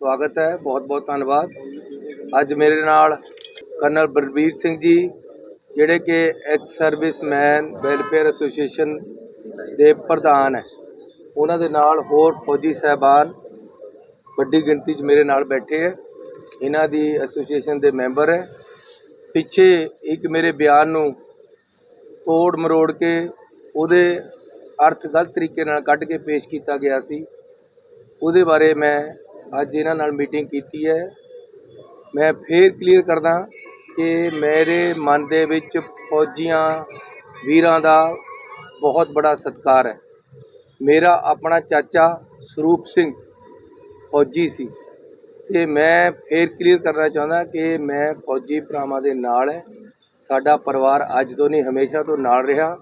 ਸਵਾਗਤ ਹੈ, ਬਹੁਤ ਬਹੁਤ ਧੰਨਵਾਦ। ਅੱਜ ਮੇਰੇ ਨਾਲ ਕਰਨਲ ਬਲਬੀਰ ਸਿੰਘ ਜੀ, ਜਿਹੜੇ ਕਿ ਐਕਸ ਸਰਵਿਸਮੈਨ ਵੈਲਫੇਅਰ ਐਸੋਸੀਏਸ਼ਨ ਦੇ ਪ੍ਰਧਾਨ ਹੈ। ਉਹਨਾਂ ਦੇ ਨਾਲ ਹੋਰ ਫੌਜੀ ਸਹਿਬਾਨ ਵੱਡੀ ਗਿਣਤੀ 'ਚ ਮੇਰੇ ਨਾਲ ਬੈਠੇ ਹੈ। ਇਹਨਾਂ ਦੀ ਐਸੋਸੀਏਸ਼ਨ ਦੇ ਮੈਂਬਰ ਹੈ। ਪਿੱਛੇ ਇੱਕ ਮੇਰੇ ਬਿਆਨ ਨੂੰ ਤੋੜ ਮਰੋੜ ਕੇ ਉਹਦੇ ਅਰਥ ਗਲਤ ਤਰੀਕੇ ਨਾਲ ਕੱਢ ਕੇ ਪੇਸ਼ ਕੀਤਾ ਗਿਆ ਸੀ। ਉਹਦੇ ਬਾਰੇ ਮੈਂ ਅੱਜ ਇਹਨਾਂ ਨਾਲ ਮੀਟਿੰਗ ਕੀਤੀ ਹੈ। ਮੈਂ ਫੇਰ ਕਲੀਅਰ ਕਰਦਾ ਕਿ ਮੇਰੇ ਮਨ ਦੇ ਵਿੱਚ ਫੌਜੀਆਂ ਵੀਰਾਂ ਦਾ ਬਹੁਤ ਬੜਾ ਸਤਿਕਾਰ ਹੈ। ਮੇਰਾ ਆਪਣਾ ਚਾਚਾ ਸਰੂਪ ਸਿੰਘ ਫੌਜੀ ਸੀ ਤੇ ਮੈਂ ਫੇਰ ਕਲੀਅਰ ਕਰਨਾ ਚਾਹੁੰਦਾ ਕਿ ਮੈਂ ਫੌਜੀ ਭਰਾਵਾਂ ਦੇ ਨਾਲ ਹੈ। ਸਾਡਾ ਪਰਿਵਾਰ ਅੱਜ ਤੋਂ ਨਹੀਂ, ਹਮੇਸ਼ਾ ਤੋਂ ਨਾਲ ਰਿਹਾ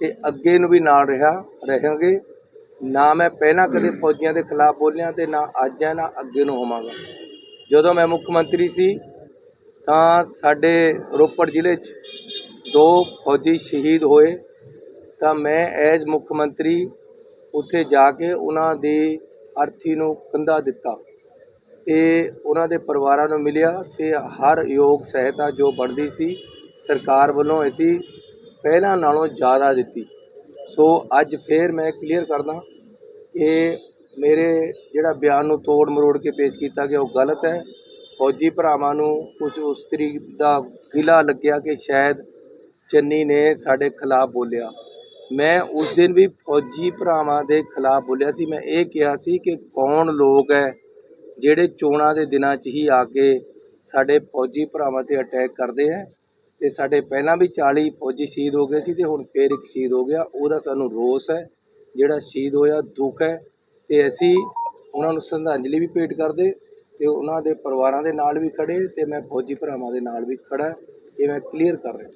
ਤੇ ਅੱਗੇ ਨੂੰ ਵੀ ਨਾਲ ਰਿਹਾ, ਰਹਾਂਗੇ। ਨਾ ਮੈਂ ਪਹਿਲਾਂ ਕਦੇ ਫੌਜੀਆਂ ਦੇ ਖਿਲਾਫ ਬੋਲਿਆ ਤੇ ਨਾ ਅੱਜ ਹੈ, ਨਾ ਅੱਗੇ ਨੂੰ ਹੋਵਾਂਗਾ। ਜਦੋਂ ਮੈਂ ਮੁੱਖ ਮੰਤਰੀ ਸੀ, ਤਾਂ ਸਾਡੇ ਰੋਪੜ ਜ਼ਿਲ੍ਹੇ 'ਚ ਦੋ ਫੌਜੀ ਸ਼ਹੀਦ ਹੋਏ। ਤਾਂ ਮੈਂ ਐਜ਼ ਮੁੱਖ ਮੰਤਰੀ ਉੱਥੇ ਜਾ ਕੇ ਉਹਨਾਂ ਦੀ ਅਰਥੀ ਨੂੰ ਕੰਧਾ ਦਿੱਤਾ ਤੇ ਉਹਨਾਂ ਦੇ ਪਰਿਵਾਰਾਂ ਨੂੰ ਮਿਲਿਆ ਤੇ ਹਰ ਯੋਗ ਸਹਾਇਤਾ ਜੋ ਬਣਦੀ ਸੀ ਸਰਕਾਰ ਵੱਲੋਂ ਅਸੀਂ ਪਹਿਲਾਂ ਨਾਲੋਂ ਜ਼ਿਆਦਾ ਦਿੱਤੀ। ਸੋ ਅੱਜ ਫੇਰ ਮੈਂ ਕਲੀਅਰ ਕਰਦਾ ਕਿ ਮੇਰੇ ਜਿਹੜਾ ਬਿਆਨ ਨੂੰ ਤੋੜ ਮਰੋੜ ਕੇ ਪੇਸ਼ ਕੀਤਾ ਗਿਆ ਉਹ ਗਲਤ ਹੈ। ਫੌਜੀ ਭਰਾਵਾਂ ਨੂੰ ਕੁਝ ਉਸ ਤਰੀਕ ਦਾ ਗਿਲਾ ਲੱਗਿਆ ਕਿ ਸ਼ਾਇਦ ਚੰਨੀ ਨੇ ਸਾਡੇ ਖਿਲਾਫ ਬੋਲਿਆ। ਮੈਂ ਉਸ ਦਿਨ ਵੀ ਫੌਜੀ ਭਰਾਵਾਂ ਦੇ ਖਿਲਾਫ ਬੋਲਿਆ ਸੀ। ਮੈਂ ਇਹ ਕਿਹਾ ਸੀ ਕਿ ਕੌਣ ਲੋਕ ਹੈ ਜਿਹੜੇ ਚੋਣਾਂ ਦੇ ਦਿਨਾਂ 'ਚ ਹੀ ਆ ਕੇ ਸਾਡੇ ਫੌਜੀ ਭਰਾਵਾਂ ਤੇ ਅਟੈਕ ਕਰਦੇ ਹੈ ਤੇ ਸਾਡੇ ਪਹਿਲਾਂ ਵੀ 40 ਫੌਜੀ ਸ਼ਹੀਦ ਹੋ ਗਏ ਸੀ ਤੇ ਹੁਣ ਫੇਰ ਇੱਕ ਸ਼ਹੀਦ ਹੋ ਗਿਆ। ਉਹਦਾ ਸਾਨੂੰ ਰੋਸ ਹੈ। ਜਿਹੜਾ ਸ਼ਹੀਦ ਹੋਇਆ ਦੁੱਖ ਹੈ ਤੇ ਅਸੀਂ ਉਹਨਾਂ ਨੂੰ ਸ਼ਰਧਾਂਜਲੀ ਵੀ ਭੇਟ ਕਰਦੇ ਤੇ ਉਹਨਾਂ ਦੇ ਪਰਿਵਾਰਾਂ ਦੇ ਨਾਲ ਵੀ ਖੜੇ ਤੇ ਮੈਂ ਫੌਜੀ ਭਰਾਵਾਂ ਦੇ ਨਾਲ ਵੀ ਖੜਾ, ਇਹ ਮੈਂ ਕਲੀਅਰ ਕਰ ਰਿਹਾ।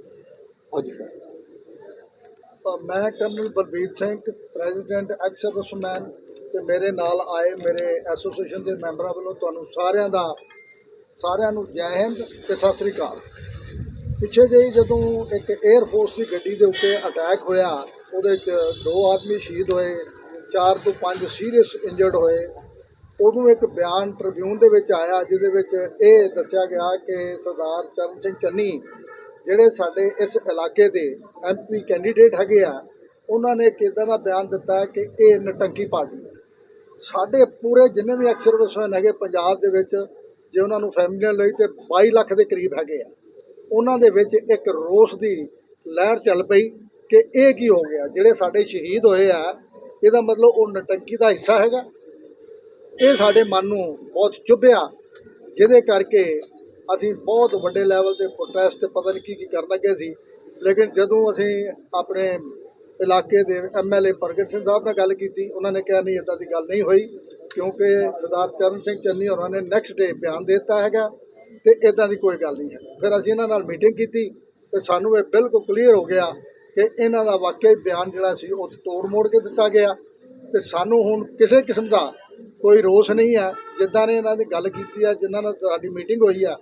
ਫੌਜੀ ਸਾਹਿਬ। ਮੈਂ colonel Balbir Singh, president ex serviceman ਤੇ ਮੇਰੇ ਨਾਲ ਆਏ ਮੇਰੇ ਐਸੋਸੀਏਸ਼ਨ ਦੇ ਮੈਂਬਰਾਂ ਵੱਲੋਂ ਤੁਹਾਨੂੰ ਸਾਰਿਆਂ ਦਾ, ਸਾਰਿਆਂ ਨੂੰ ਜੈ ਹਿੰਦ ਤੇ ਸਤਿ ਸ੍ਰੀ ਅਕਾਲ। ਪਿੱਛੇ ਜਿਹੀ ਜਦੋਂ ਇੱਕ 에ਅਰ ਫੋਰਸ ਦੀ ਗੱਡੀ ਦੇ ਉੱਤੇ ਅਟੈਕ ਹੋਇਆ ਉਹਦੇ 'ਚ ਦੋ ਆਦਮੀ ਸ਼ਹੀਦ ਹੋਏ, ਚਾਰ ਤੋਂ ਪੰਜ ਸੀਰੀਅਸ ਇੰਜਰਡ ਹੋਏ। ਉਦੋਂ ਇੱਕ ਬਿਆਨ ਟ੍ਰਿਬਿਊਨ ਦੇ ਵਿੱਚ ਆਇਆ, ਜਿਹਦੇ ਵਿੱਚ ਇਹ ਦੱਸਿਆ ਗਿਆ ਕਿ ਸਰਦਾਰ ਚਰਨ ਸਿੰਘ ਚੰਨੀ, ਜਿਹੜੇ ਸਾਡੇ ਇਸ ਇਲਾਕੇ ਦੇ ਐਮਪੀ ਕੈਂਡੀਡੇਟ ਹੈਗੇ ਆ, ਉਹਨਾਂ ਨੇ ਇੱਕ ਇੱਦਾਂ ਦਾ ਬਿਆਨ ਦਿੱਤਾ ਕਿ ਇਹ ਨਟੰਕੀ ਪਾਰਟੀ ਹੈ। ਸਾਡੇ ਪੂਰੇ ਜਿੰਨੇ ਵੀ ਐਕਸਰਵਿਸਮੈਨ ਹੈਗੇ ਪੰਜਾਬ ਦੇ ਵਿੱਚ, ਜੇ ਉਹਨਾਂ ਨੂੰ ਫੈਮਲੀਆਂ ਲਈ ਤੇ 22 ਲੱਖ ਦੇ ਕਰੀਬ ਹੈਗੇ ਆ, ਉਹਨਾਂ ਦੇ ਵਿੱਚ ਇੱਕ ਰੋਸ ਦੀ ਲਹਿਰ ਚੱਲ ਪਈ। ਕਿ ਇਹ ਕੀ ਹੋ ਗਿਆ? ਜਿਹੜੇ ਸਾਡੇ ਸ਼ਹੀਦ ਹੋਏ ਆ, ਇਹਦਾ ਮਤਲਬ ਉਹ ਨਟੰਕੀ ਦਾ ਹਿੱਸਾ ਹੈਗਾ। ਇਹ ਸਾਡੇ ਮਨ ਨੂੰ ਬਹੁਤ ਚੁੱਭਿਆ, ਜਿਹਦੇ ਕਰਕੇ ਅਸੀਂ ਬਹੁਤ ਵੱਡੇ ਲੈਵਲ ਤੇ ਪ੍ਰੋਟੈਸਟ ਪਤਾ ਨਹੀਂ ਕੀ ਕੀ ਕਰਨ ਲੱਗੇ ਸੀ। ਲੇਕਿਨ ਜਦੋਂ ਅਸੀਂ ਆਪਣੇ ਇਲਾਕੇ ਦੇ ਐਮਐਲਏ ਪ੍ਰਗਟ ਸਿੰਘ ਸਾਹਿਬ ਨਾਲ ਗੱਲ ਕੀਤੀ, ਉਹਨਾਂ ਨੇ ਕਿਹਾ, ਨਹੀਂ ਇਦਾਂ ਦੀ ਗੱਲ ਨਹੀਂ ਹੋਈ। ਕਿਉਂਕਿ ਸਰਦਾਰ ਚਰਨ ਸਿੰਘ ਚੰਨੀ ਹੋਰਾਂ ਨੇ ਨੈਕਸਟ ਡੇ ਬਿਆਨ ਦੇ ਦਿੱਤਾ ਹੈਗਾ ਤੇ ਇਦਾਂ ਦੀ ਕੋਈ ਗੱਲ ਨਹੀਂ ਹੈ। ਫਿਰ ਅਸੀਂ ਇਹਨਾਂ ਨਾਲ ਮੀਟਿੰਗ ਕੀਤੀ ਤੇ ਸਾਨੂੰ ਇਹ ਬਿਲਕੁਲ ਕਲੀਅਰ ਹੋ ਗਿਆ ਕਿ ਇਹਨਾਂ ਦਾ ਵਾਕਈ ਬਿਆਨ ਜਿਹੜਾ ਸੀ ਉਹ ਤੋੜ ਮੋੜ ਕੇ ਦਿੱਤਾ ਗਿਆ ਤੇ ਸਾਨੂੰ ਹੁਣ ਕਿਸੇ ਕਿਸਮ ਦਾ ਕੋਈ ਰੋਸ ਨਹੀਂ ਹੈ ਜਿੱਦਾਂ ਨੇ ਇਹਨਾਂ ਦੀ ਗੱਲ ਕੀਤੀ ਆ, ਜਿਨ੍ਹਾਂ ਨਾਲ ਸਾਡੀ ਮੀਟਿੰਗ ਹੋਈ ਆ,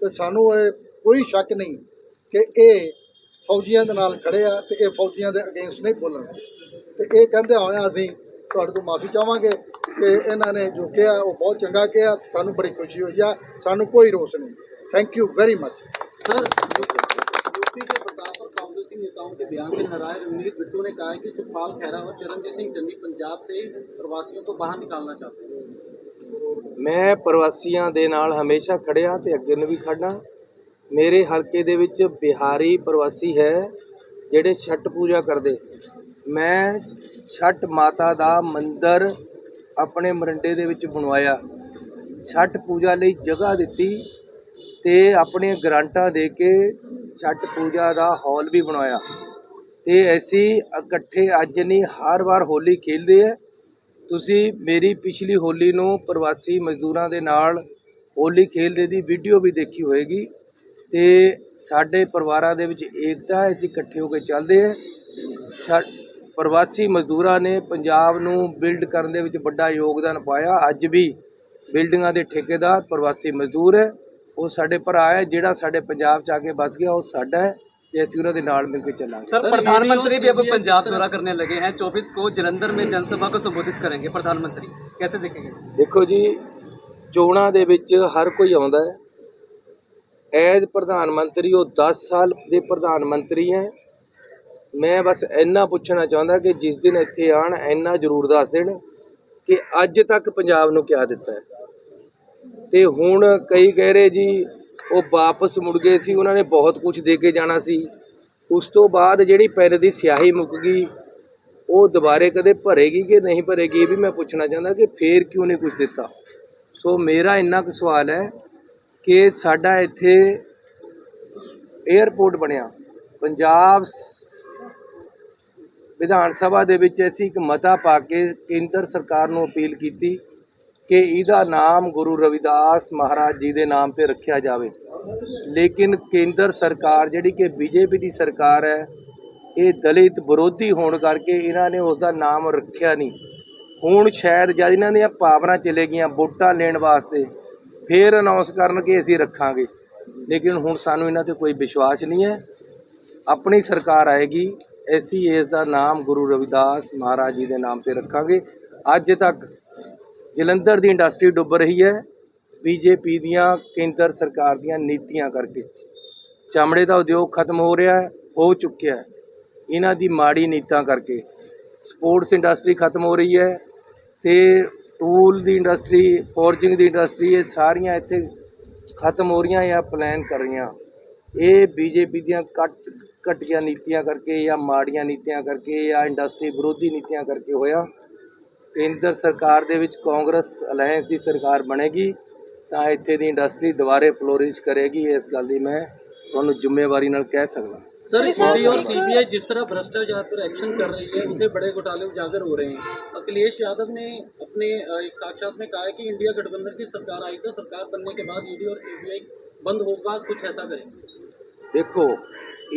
ਤੇ ਸਾਨੂੰ ਇਹ ਕੋਈ ਸ਼ੱਕ ਨਹੀਂ ਕਿ ਇਹ ਫੌਜੀਆਂ ਦੇ ਨਾਲ ਖੜੇ ਆ ਤੇ ਇਹ ਫੌਜੀਆਂ ਦੇ ਅਗੇਂਸਟ ਨਹੀਂ ਬੋਲਣ। ਤੇ ਇਹ ਕਹਿੰਦੇ ਹੋਇਆ ਅਸੀਂ, ਤੁਹਾਡੇ ਤੋਂ ਮਾਫੀ ਚਾਹਾਂਗੇ ਕਿ ਇਹਨਾਂ ਨੇ ਜੋ ਕਿਹਾ, ਉਹ ਬਹੁਤ ਚੰਗਾ ਕਿਹਾ, ਸਾਨੂੰ ਬੜੀ ਖੁਸ਼ੀ ਹੋਈ ਆ, ਸਾਨੂੰ ਕੋਈ ਰੋਸ ਨਹੀਂ। Thank you very much sir नेताओं के बयान से नाराज रणवीर बिट्टू ने कहा है कि सुखपाल खैरा और चरणजीत सिंह चन्नी पंजाब से प्रवासियों को बाहर निकालना चाहते हैं ਮੈਂ ਪ੍ਰਵਾਸੀਆਂ ਦੇ ਨਾਲ ਹਮੇਸ਼ਾ ਖੜਿਆ ਤੇ ਅੱਗੇ ਨੂੰ ਵੀ ਖੜਨਾ ਮੇਰੇ ਹਲਕੇ ਦੇ ਵਿੱਚ ਬਿਹਾਰੀ ਪ੍ਰਵਾਸੀ ਹੈ ਜਿਹੜੇ ਛਠ ਪੂਜਾ ਕਰਦੇ ਮੈਂ ਛਠ ਮਾਤਾ ਦਾ ਮੰਦਿਰ ਆਪਣੇ ਮਰੰਡੇ ਦੇ ਵਿੱਚ ਬਣਵਾਇਆ ਛਠ ਪੂਜਾ ਲਈ ਜਗ੍ਹਾ ਦਿੱਤੀ ਤੇ ਆਪਣੇ ਗ੍ਰਾਂਟਾਂ ਦੇ ਕੇ ਛੱਟ ਪੂਜਾ ਦਾ ਹਾਲ ਵੀ ਬਣਾਇਆ। ਤੇ ਅਸੀਂ ਇਕੱਠੇ ਅੱਜ ਨਹੀਂ, ਹਰ ਵਾਰ ਹੋਲੀ ਖੇਡਦੇ ਆ। ਤੁਸੀਂ ਮੇਰੀ ਪਿਛਲੀ ਹੋਲੀ ਨੂੰ ਪ੍ਰਵਾਸੀ ਮਜ਼ਦੂਰਾਂ ਦੇ ਨਾਲ ਹੋਲੀ ਖੇਡਦੇ ਦੀ ਵੀਡੀਓ ਵੀ ਦੇਖੀ ਹੋਏਗੀ। ਤੇ ਸਾਡੇ ਪਰਿਵਾਰਾਂ ਦੇ ਵਿੱਚ ਏਕਤਾ ਹੈ, ਅਸੀਂ ਇਕੱਠੇ ਹੋ ਕੇ ਚੱਲਦੇ ਹਾਂ ਸਾ- ਪ੍ਰਵਾਸੀ ਮਜ਼ਦੂਰਾਂ ਨੇ ਪੰਜਾਬ ਨੂੰ ਬਿਲਡ ਕਰਨ ਦੇ ਵਿੱਚ ਵੱਡਾ ਯੋਗਦਾਨ ਪਾਇਆ। ਅੱਜ ਵੀ ਬਿਲਡਿੰਗਾਂ ਦੇ ਠੇਕੇਦਾਰ ਪ੍ਰਵਾਸੀ ਮਜ਼ਦੂਰ ਹੈ। ਉਹ ਸਾਡੇ ਭਰਾ ਹੈ ਜਿਹੜਾ ਸਾਡੇ ਪੰਜਾਬ ਚ ਆ ਕੇ ਬਸ ਗਿਆ ਉਹ ਸਾਡਾ ਹੈ ਤੇ ਅਸੀਂ ਉਹਨਾਂ ਦੇ ਨਾਲ ਮਿਲ ਕੇ ਚੱਲਾਂਗੇ सर प्रधानमंत्री भी अब पंजाब दौरा करने लगे हैं चौबीस को जलंधर में जनसभा को संबोधित करेंगे प्रधानमंत्री कैसे देखेंगे ਦੇਖੋ ਜੀ ਚੋਣਾਂ ਦੇ ਵਿੱਚ ਹਰ ਕੋਈ ਆਉਂਦਾ ਹੈ ਐਜ਼ ਪ੍ਰਧਾਨ ਮੰਤਰੀ ਉਹ 10 ਸਾਲ ਦੇ ਪ੍ਰਧਾਨ ਮੰਤਰੀ ਹੈ ਮੈਂ ਬਸ ਇੰਨਾ ਪੁੱਛਣਾ ਚਾਹੁੰਦਾ ਕਿ ਜਿਸ ਦਿਨ ਇੱਥੇ ਆਣ ਇੰਨਾ ਜ਼ਰੂਰ ਦੱਸ ਦੇਣ ਕਿ ਅੱਜ ਤੱਕ ਪੰਜਾਬ ਨੂੰ ਕਿਆ ਦਿੱਤਾ ਹੈ ਤੇ ਹੁਣ ਕਈ ਕਹਿ ਰਹੇ ਜੀ, ਉਹ ਵਾਪਸ ਮੁੜ ਗਏ ਸੀ, ਉਹਨਾਂ ਨੇ ਬਹੁਤ ਕੁਝ ਦੇ ਕੇ ਜਾਣਾ ਸੀ। ਉਸ ਤੋਂ ਬਾਅਦ ਜਿਹੜੀ ਪੈਰ ਦੀ ਸਿਆਹੀ ਮੁੱਕ ਗਈ, ਉਹ ਦੁਬਾਰੇ ਕਦੇ ਭਰੇਗੀ ਕਿ ਨਹੀਂ ਭਰੇਗੀ, ਇਹ ਵੀ ਮੈਂ ਪੁੱਛਣਾ ਚਾਹੁੰਦਾ ਕਿ ਫੇਰ ਕਿਉਂ ਨਹੀਂ ਕੁਝ ਦਿੱਤਾ? ਸੋ ਮੇਰਾ ਇੰਨਾ ਕੁ ਸਵਾਲ ਹੈ ਕਿ ਸਾਡਾ ਇੱਥੇ 에ਅਰਪੋਰਟ ਬਣਿਆ। ਪੰਜਾਬ ਵਿਧਾਨ ਸਭਾ ਦੇ ਵਿੱਚ ਅਸੀਂ ਇੱਕ ਮਤਾ ਪਾ ਕੇ ਕੇਂਦਰ ਸਰਕਾਰ ਨੂੰ ਅਪੀਲ ਕੀਤੀ ਕਿ ਇਹਦਾ ਨਾਮ ਗੁਰੂ ਰਵਿਦਾਸ ਮਹਾਰਾਜ ਜੀ ਦੇ ਨਾਮ ਤੇ ਰੱਖਿਆ ਜਾਵੇ। ਲੇਕਿਨ ਕੇਂਦਰ ਸਰਕਾਰ ਜਿਹੜੀ ਕਿ ਬੀਜੇਪੀ ਦੀ ਸਰਕਾਰ ਹੈ, ਇਹ ਦਲਿਤ ਵਿਰੋਧੀ ਹੋਣ ਕਰਕੇ ਇਹਨਾਂ ਨੇ ਉਸ ਦਾ ਨਾਮ ਰੱਖਿਆ ਨਹੀਂ। ਹੁਣ ਸ਼ਾਇਦ ਜਦ ਇਹਨਾਂ ਦੀਆਂ ਭਾਵਨਾ ਚਲੇ ਗਈਆਂ ਵੋਟਾਂ ਲੈਣ ਵਾਸਤੇ, ਫੇਰ ਅਨਾਉਂਸ ਕਰਨ ਕਿ ਅਸੀਂ ਰੱਖਾਂਗੇ। ਲੇਕਿਨ ਹੁਣ ਸਾਨੂੰ ਇਹਨਾਂ ਤੇ ਕੋਈ ਵਿਸ਼ਵਾਸ ਨਹੀਂ ਹੈ। ਆਪਣੀ ਸਰਕਾਰ ਆਏਗੀ ਐਸੀ ਇਸ ਦਾ ਨਾਮ ਗੁਰੂ ਰਵਿਦਾਸ ਮਹਾਰਾਜ ਜੀ ਦੇ ਨਾਮ ਤੇ ਰੱਖਾਂਗੇ। ਅੱਜ ਤੱਕ ਜਲੰਧਰ ਦੀ ਇੰਡਸਟਰੀ ਡੁੱਬ ਰਹੀ ਹੈ। ਬੀਜੇਪੀ ਦੀਆਂ ਕੇਂਦਰ ਸਰਕਾਰ ਦੀਆਂ ਨੀਤੀਆਂ ਕਰਕੇ ਚਮੜੇ ਦਾ ਉਦਯੋਗ ਖਤਮ ਹੋ ਰਿਹਾ ਹੈ, ਹੋ ਚੁੱਕਿਆ ਹੈ। ਇਹਨਾਂ ਦੀ ਮਾੜੀ ਨੀਤਾਂ ਕਰਕੇ ਸਪੋਰਟਸ ਇੰਡਸਟਰੀ ਖਤਮ ਹੋ ਰਹੀ ਹੈ ਤੇ ਟੂਲ ਦੀ ਇੰਡਸਟਰੀ, ਫੋਰਜਿੰਗ ਦੀ ਇੰਡਸਟਰੀ ਇਹ ਸਾਰੀਆਂ ਇੱਥੇ ਖਤਮ ਹੋ ਰਹੀਆਂ ਜਾਂ ਪਲਾਨ ਕਰ ਰਹੀਆਂ। ਇਹ ਬੀਜੇਪੀ ਦੀਆਂ ਕੱਟ ਘਟੀਆਂ ਨੀਤੀਆਂ ਕਰਕੇ ਜਾਂ ਮਾੜੀਆਂ ਨੀਤੀਆਂ ਕਰਕੇ ਜਾਂ ਇੰਡਸਟਰੀ ਵਿਰੋਧੀ ਨੀਤੀਆਂ ਕਰਕੇ ਹੋਇਆ। ਕੇਂਦਰ ਸਰਕਾਰ ਦੇ ਵਿੱਚ ਕਾਂਗਰਸ ਅਲਾਇੰਸ ਦੀ ਸਰਕਾਰ ਬਣੇਗੀ ਤਾਂ ਇੱਥੇ ਦੀ ਇੰਡਸਟਰੀ ਦੁਬਾਰੇ ਫਲੋਰਿਸ਼ ਕਰੇਗੀ ਇਸ ਗੱਲ ਦੀ ਮੈਂ ਤੁਹਾਨੂੰ ਜ਼ਿੰਮੇਵਾਰੀ ਨਾਲ ਕਹਿ ਸਕਦਾ सर ईडी और सीबीआई जिस तरह भ्रष्टाचार पर एक्शन कर रही है उसे बड़े घोटाले उजागर हो रहे हैं अखिलेश यादव ने अपने अ, एक साक्षात में कहा है कि इंडिया गठबंधन की सरकार आई तो सरकार बनने के बाद ईडी और सीबीआई बंद होगा कुछ ऐसा करेंगे ਦੇਖੋ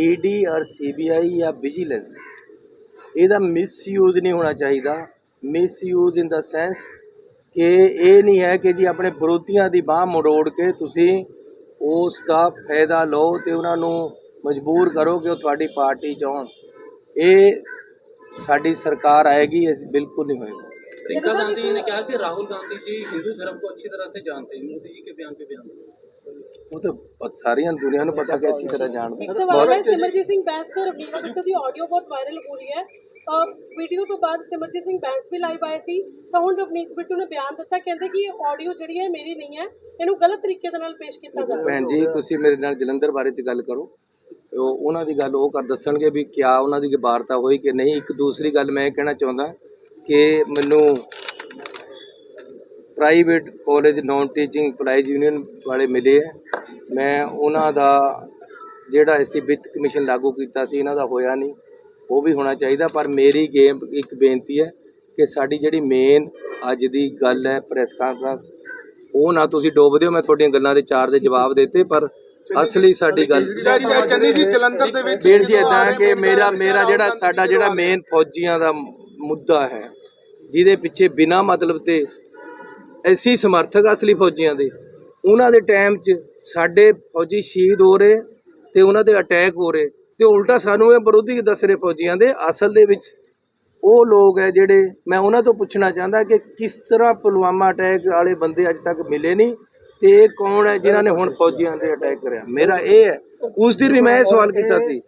ਈਡੀ ਔਰ ਸੀਬੀਆਈ ਜਾਂ ਵਿਜੀਲੈਂਸ ਇਹਦਾ ਮਿਸਯੂਜ਼ ਨਹੀਂ ਹੋਣਾ ਚਾਹੀਦਾ ਮਿਸਯੂਜ਼ ਇਨ ਦਾ ਸੈਂਸ ਕਿ ਇਹ ਨਹੀਂ ਹੈ ਕਿ ਜੀ ਆਪਣੇ ਵਿਰੋਧੀਆਂ ਦੀ ਬਾਹ ਮਰੋੜ ਕੇ ਤੁਸੀਂ ਉਸ ਦਾ ਫਾਇਦਾ ਲਓ ਤੇ ਉਹਨਾਂ ਨੂੰ ਮਜਬੂਰ ਕਰੋ ਕਿ ਉਹ ਤੁਹਾਡੀ ਪਾਰਟੀ ਚ ਆਉਣ ਇਹ ਸਾਡੀ ਸਰਕਾਰ ਆਏਗੀ ਇਹ ਬਿਲਕੁਲ ਨਹੀਂ ਹੋਏਗਾ प्रियंका गांधी जी ने कहा कि राहुल गांधी जी हिंदू धर्म को अच्छी तरह से जानते हैं मोदी जी के बयान पे बयान ਉਹ ਤਾਂ ਪ- ਸਾਰੀਆਂ ਦੁਨੀਆ ਨੂੰ ਪਤਾ ਕਿ ਅੱਛੀ ਤਰ੍ਹਾਂ ਜਾਣਦਾ ਇੱਕ ਸਵਾਲ ਹੈ ਸਿਮਰਜੀਤ ਸਿੰਘ ਬੈਂਸ ਤੇ ਰਵਨੀਤ ਬਿੱਟੂ ਦੀ ਆਡੀਓ ਬਹੁਤ ਵਾਇਰਲ ਹੋ ਰਹੀ ਹੈ ਵੀਡੀਓ ਤੋਂ ਬਾਅਦ ਸਿਮਰਜੀਤ ਸਿੰਘ ਬੈਂਸ ਵੀ ਲਾਈਵ ਆਏ ਸੀ। ਤਾਂ ਹੁਣ ਰਵਨੀਤ ਬਿੱਟੂ ਨੇ ਬਿਆਨ ਦਿੱਤਾ, ਕਹਿੰਦੇ ਕਿ ਇਹ ਆਡੀਓ ਜਿਹੜੀ ਹੈ ਮੇਰੀ ਨਹੀਂ ਹੈ, ਇਹਨੂੰ ਗਲਤ ਤਰੀਕੇ ਦੇ ਨਾਲ ਪੇਸ਼ ਕੀਤਾ ਜਾ ਰਿਹਾ ਭੈਣ ਜੀ, ਤੁਸੀਂ ਮੇਰੇ ਨਾਲ ਜਲੰਧਰ ਬਾਰੇ ਚ ਗੱਲ ਕਰੋ। ਉਹ, ਉਹਨਾਂ ਦੀ ਗੱਲ ਉਹ ਕਰ ਦੱਸਣਗੇ ਵੀ ਕਿਆ ਉਹਨਾਂ ਦੀ ਵਾਰਤਾ ਹੋਈ ਕਿ ਨਹੀਂ। ਇੱਕ ਦੂਸਰੀ ਗੱਲ ਮੈਂ ਇਹ ਕਹਿਣਾ ਚਾਹੁੰਦਾ ਕਿ ਮੈਨੂੰ private college non teaching price union ਵਾਲੇ ਮਿਲੇ ਹੈ। ਮੈਂ ਉਹਨਾਂ ਦਾ ਜਿਹੜਾ ਅਸੀਂ ਵਿੱਤ ਕਮਿਸ਼ਨ ਲਾਗੂ ਕੀਤਾ ਸੀ, ਇਹਨਾਂ ਦਾ ਹੋਇਆ ਨਹੀਂ। ਉਹ ਵੀ ਹੋਣਾ ਚਾਹੀਦਾ ਪਰ ਮੇਰੀ ਗੇਮ ਇੱਕ ਬੇਨਤੀ ਹੈ ਕਿ ਸਾਡੀ ਜਿਹੜੀ ਮੇਨ ਅੱਜ ਦੀ ਗੱਲ ਹੈ ਪ੍ਰੈਸ ਕਾਨਫਰੰਸ ਉਹ ਨਾ ਤੁਸੀਂ ਡੋਬ ਦਿਓ ਮੈਂ ਤੁਹਾਡੀਆਂ ਗੱਲਾਂ ਦੇ ਚਾਰ ਦੇ ਜਵਾਬ ਦਿੱਤੇ ਪਰ ਅਸਲੀ ਸਾਡੀ ਗੱਲ ਚੰਨੀ ਜੀ ਜਲੰਧਰ ਦੇ ਵਿੱਚ ਵੀਰ ਜੀ ਇਦਾਂ ਕਿ ਮੇਰਾ ਮੇਰਾ ਜਿਹੜਾ ਸਾਡਾ ਜਿਹੜਾ ਮੇਨ ਫੌਜੀਆਂ ਦਾ ਮੁੱਦਾ ਹੈ ਜਿਹਦੇ ਪਿੱਛੇ ਬਿਨਾ ਮਤਲਬ ਤੇ ਐਸੀ ਸਮਰਥਕ ਅਸਲੀ ਫੌਜੀਆਂ ਦੇ ਉਹਨਾਂ ਦੇ ਟਾਈਮ 'ਚ ਸਾਡੇ ਫੌਜੀ ਸ਼ਹੀਦ ਹੋ ਰਹੇ ਤੇ ਉਹਨਾਂ ਦੇ ਅਟੈਕ ਹੋ ਰਹੇ। ਤੇ ਉਲਟਾ ਸਾਨੂੰ ਇਹ ਵਿਰੋਧੀ ਦੱਸ ਰਹੇ ਫੌਜੀਆਂ ਦੇ ਅਸਲ ਦੇ ਵਿੱਚ ਉਹ ਲੋਕ ਹੈ ਜਿਹੜੇ ਮੈਂ ਉਹਨਾਂ ਤੋਂ ਪੁੱਛਣਾ ਚਾਹੁੰਦਾ ਕਿ ਕਿਸ ਤਰ੍ਹਾਂ ਪੁਲਵਾਮਾ ਅਟੈਕ ਵਾਲੇ ਬੰਦੇ ਅੱਜ ਤੱਕ ਮਿਲੇ ਨਹੀਂ ਤੇ ਇਹ ਕੌਣ ਹੈ ਜਿਨ੍ਹਾਂ ਨੇ ਹੁਣ ਫੌਜੀਆਂ ਤੇ ਅਟੈਕ ਕਰਿਆ? ਮੇਰਾ ਇਹ ਹੈ। ਉਸ ਦਿਨ ਵੀ ਮੈਂ ਇਹ ਸਵਾਲ ਕੀਤਾ ਸੀ।